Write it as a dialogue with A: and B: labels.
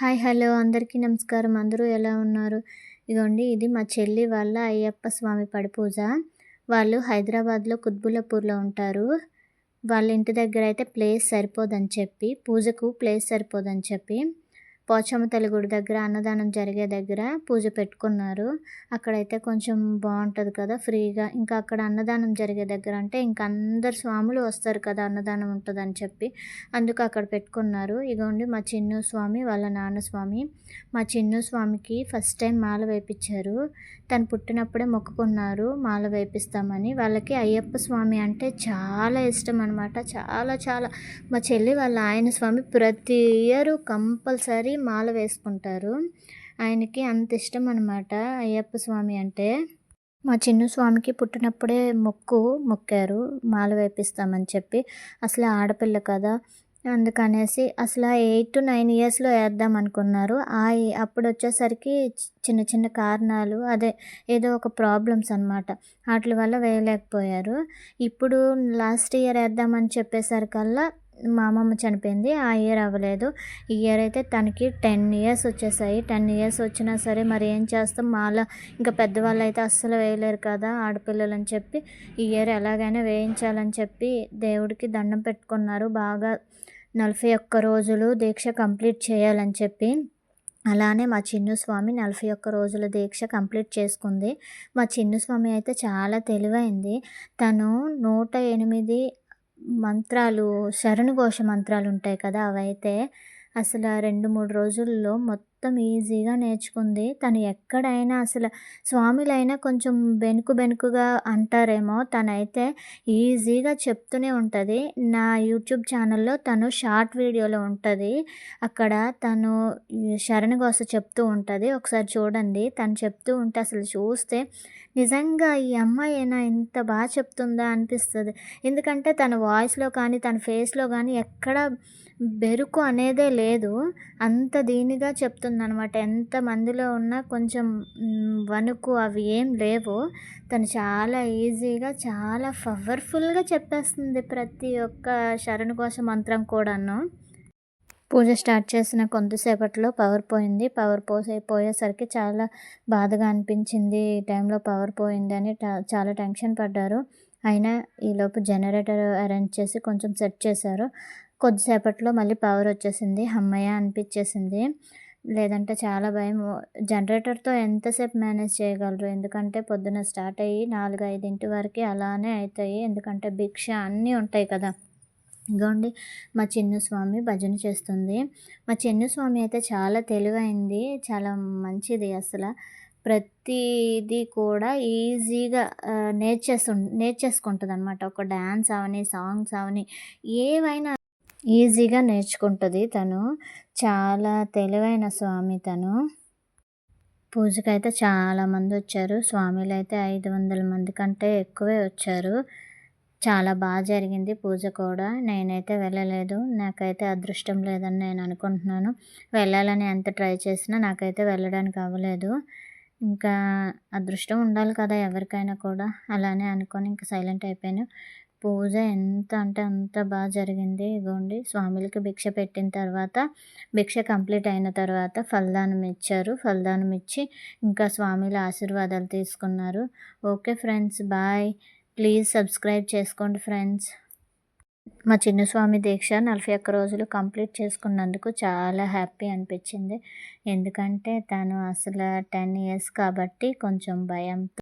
A: Hi hello. అందరికీ నమస్కారం. అందరూ ఎలా ఉన్నారు? ఇదిగోండి ఇది మా చెల్లి వాళ్ళ అయ్యప్ప స్వామి పడి పూజ వాళ్ళు హైదరాబాద్లో కుత్బులపూర్లో ఉంటారు. వాళ్ళ ఇంటి దగ్గర అయితే ప్లేస్ సరిపోదని చెప్పి పూజకు ప్లేస్ సరిపోదని చెప్పి పోచమ్మ తల్లి గుడి దగ్గర అన్నదానం జరిగే దగ్గర పూజ పెట్టుకున్నారు. అక్కడైతే కొంచెం బాగుంటుంది కదా ఫ్రీగా. ఇంకా అక్కడ అన్నదానం జరిగే దగ్గర అంటే ఇంకా అందరు స్వాములు వస్తారు కదా అన్నదానం ఉంటుందని చెప్పి. అందుకు అక్కడ పెట్టుకున్నారు. ఇగోండి మా చిన్ను స్వామి వాళ్ళ నాన్న స్వామి. మా చిన్ను స్వామికి ఫస్ట్ టైం మాల వేపించారు. తను పుట్టినప్పుడే మొక్కుకున్నారు మాల వేపిస్తామని. వాళ్ళకి అయ్యప్ప స్వామి అంటే చాలా ఇష్టం అనమాట చాలా చాలా. మా చెల్లి వాళ్ళ ఆయన స్వామి ప్రతి ఇయర్ కంపల్సరీ మాల వేసుకుంటారు. ఆయనకి అంత ఇష్టం అనమాట అయ్యప్ప స్వామి అంటే. మా చిన్న స్వామికి పుట్టినప్పుడే మొక్కు మొక్కారు మాల వేపిస్తామని చెప్పి. అసలు ఆడపిల్ల కదా. అందుకనేసి అసలు ఎయిట్ టు నైన్ ఇయర్స్లో వేద్దాం అనుకున్నారు. ఆ అప్పుడు వచ్చేసరికి చిన్న చిన్న కారణాలు అదే ఏదో ఒక ప్రాబ్లమ్స్ అనమాట వాటి వల్ల వేయలేకపోయారు. ఇప్పుడు లాస్ట్ ఇయర్ వేద్దామని చెప్పేసరికల్లా మా అమ్మమ్మ చనిపోయింది. ఆ ఇయర్ అవ్వలేదు. ఈ ఇయర్ అయితే తనకి టెన్ ఇయర్స్ వచ్చేసాయి. టెన్ ఇయర్స్ వచ్చినా సరే మరి ఏం చేస్తాం? మాల ఇంకా పెద్దవాళ్ళు అయితే అస్సలు వేయలేరు కదా ఆడపిల్లలు అని చెప్పి. ఈ ఇయర్ ఎలాగైనా వేయించాలని చెప్పి దేవుడికి దండం పెట్టుకున్నారు. బాగా నలభై ఒక్క రోజులు దీక్ష కంప్లీట్ చేయాలని చెప్పి. అలానే మా చిన్ను స్వామి నలభై ఒక్క రోజుల దీక్ష కంప్లీట్ చేసుకుంది. మా చిన్ను స్వామి అయితే చాలా తెలివైంది. తను నూట ఎనిమిది మంత్రాలు శరణుఘోష మంత్రాలు ఉంటాయి కదా అవైతే అసలు రెండు మూడు రోజుల్లో మొత్తం ఈజీగా నేర్చుకుంది. తను ఎక్కడైనా అసలు స్వామిలైనా కొంచెం బెనుకు బెనుకుగా అంటారేమో. తనైతే ఈజీగా చెప్తూనే ఉంటుంది. నా యూట్యూబ్ ఛానల్లో తను షార్ట్ వీడియోలో ఉంటుంది. అక్కడ తను శరణఘోష చెప్తూ ఉంటుంది. ఒకసారి చూడండి. తను చెప్తూ ఉంటే అసలు చూస్తే నిజంగా ఈ అమ్మాయి అయినా ఇంత బాగా చెప్తుందా అనిపిస్తుంది. ఎందుకంటే తన వాయిస్లో కానీ తన ఫేస్లో కానీ ఎక్కడ బెరుకు అనేదే లేదు. అంత దీనిగా చెప్తుందనమాట ఎంత మందిలో ఉన్నా కొంచెం వణుకు అవి ఏం లేవు. తను చాలా ఈజీగా చాలా పవర్ఫుల్గా చెప్పేస్తుంది ప్రతి ఒక్క శరణుకోశ మంత్రం కూడాను. పూజ స్టార్ట్ చేసిన కొంతసేపట్లో పవర్ పోయింది. పవర్ పోసే పోయేసరికి చాలా బాధగా అనిపించింది. ఈ టైంలో పవర్ పోయింది అని చాలా టెన్షన్ పడ్డారు. అయినా ఈలోపు జనరేటర్ అరేంజ్ చేసి కొంచెం సెట్ చేశారు. కొద్దిసేపట్లో మళ్ళీ పవర్ వచ్చేసింది. అమ్మయ్య అనిపించేసింది. లేదంటే చాలా భయం. జనరేటర్తో ఎంతసేపు మేనేజ్ చేయగలరు? ఎందుకంటే పొద్దున స్టార్ట్ అయ్యి నాలుగు ఐదింటి వరకు అలానే అవుతాయి ఎందుకంటే భిక్ష అన్నీ ఉంటాయి కదా. ఇగోండి మా చిన్న స్వామి భజన చేస్తుంది. మా చిన్న స్వామి అయితే చాలా తెలివైంది. చాలా మంచిది అసలు. ప్రతిదీ కూడా ఈజీగా నేర్చేసు నేర్చేసుకుంటుంది అనమాట ఒక డ్యాన్స్ అవని సాంగ్స్ అవని ఏవైనా ఈజీగా నేర్చుకుంటుంది తను. చాలా తెలివైన స్వామి తను. పూజకైతే చాలామంది వచ్చారు. స్వామిలు అయితే ఐదు వందల మంది కంటే ఎక్కువే వచ్చారు. చాలా బాగా జరిగింది పూజ కూడా. నేనైతే వెళ్ళలేదు. నాకైతే అదృష్టం లేదని నేను అనుకుంటున్నాను. వెళ్ళాలని ఎంత ట్రై చేసినా నాకైతే వెళ్ళడానికి అవ్వలేదు. ఇంకా అదృష్టం ఉండాలి కదా ఎవరికైనా కూడా. అలానే అనుకొని ఇంకా సైలెంట్ అయిపోయాను. పూజ ఎంత అంటే అంత బాగా జరిగింది. ఇగోండి స్వామిలకి భిక్ష పెట్టిన తర్వాత భిక్ష కంప్లీట్ అయిన తర్వాత ఫలదానం ఇచ్చారు. ఫలదానం ఇచ్చి ఇంకా స్వామిల ఆశీర్వాదాలు తీసుకున్నారు. Okay friends bye. Please subscribe చేసుకోండి ఫ్రెండ్స్. మా చిన్న స్వామి దీక్ష నలభై ఒక్క రోజులు కంప్లీట్ చేసుకున్నందుకు చాలా హ్యాపీ అనిపించింది. ఎందుకంటే తను అసలు టెన్ ఇయర్స్ కాబట్టి కొంచెం భయంతో